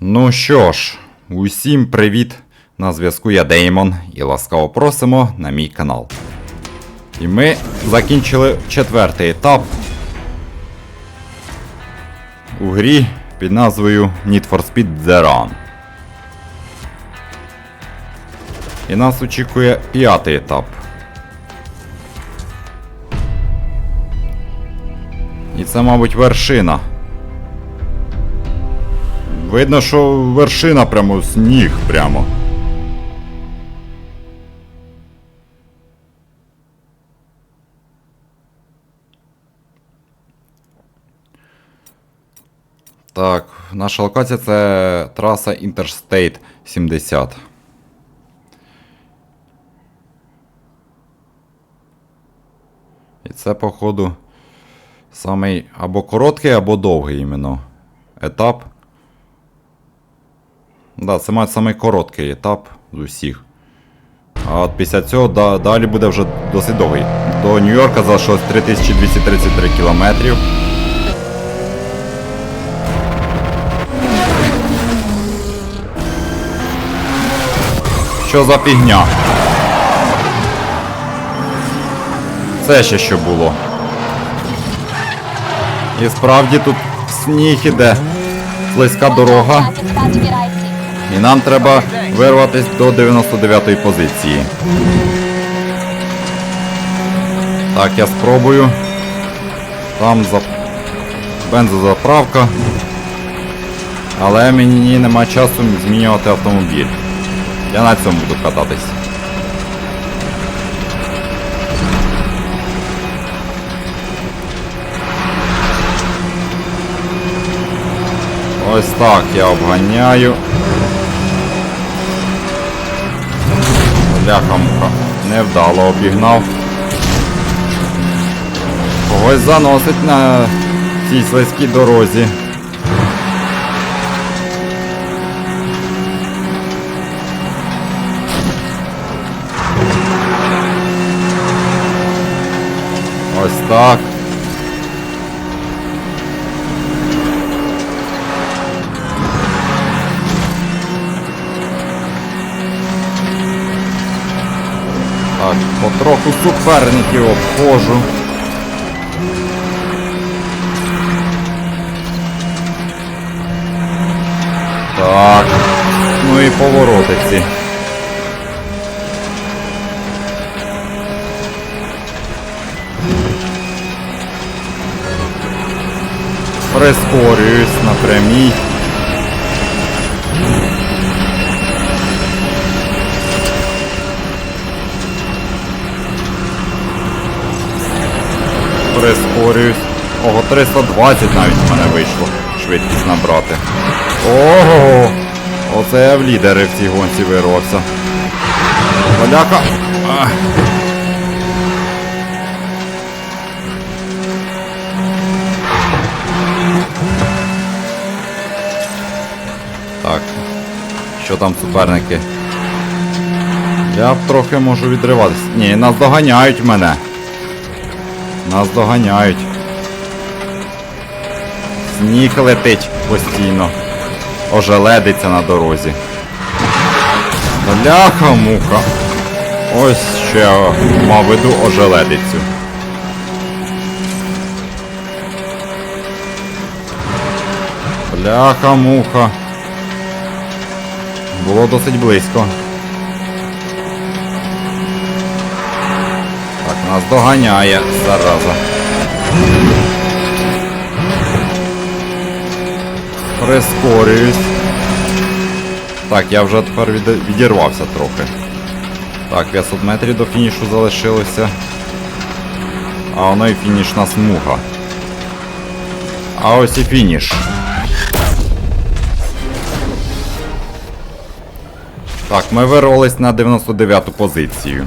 Ну що ж, усім привіт! На зв'язку я Деймон і ласкаво просимо на мій канал. І ми закінчили четвертий етап у грі під назвою Need for Speed The Run. І нас очікує п'ятий етап. І це, мабуть, вершина. Видно, що вершина прямо сніг прямо. Так, наша локація це траса Interstate 70. І це, походу, самий або короткий, або довгий іменно етап. Да, це має самий короткий етап з усіх. А от після цього да, далі буде вже досить довгий. До Нью-Йорка залишилось 3233 кілометрів. Що за фігня? Це ще що було. І справді тут сніг іде. Слизька дорога. І нам треба вирватись до 99-ї позиції. Так, я спробую. Там за... бензозаправка. Але мені нема часу змінювати автомобіль. Я на цьому буду кататись. Ось так я обганяю. Бляха-муха. Невдало обігнав. Когось заносить на цій слизькій дорозі. Ось так. Так, потроху суперників обходжу. Так. Ну і повороти ці. Прискорююсь на Прискорююсь. Ого, 320 навіть в мене вийшло швидкість набрати. Ого! Оце я в лідери в цій гонці вирвався. Поляка. Так. Що там суперники? Я трохи можу відриватися. Ні, нас доганяють мене. Нас доганяють. Сніг летить постійно. Ожеледиться на дорозі. Бляха муха. Ось я мав виду ожеледицю. Бляха муха. Було досить близько. Нас доганяє зараза. Прискорююсь. Так, я вже тепер від... відірвався трохи. Так, 500 метрів до фінішу залишилося. А воно і фінішна смуга. А ось і фініш. Так, ми вирвались на 99-ту позицію.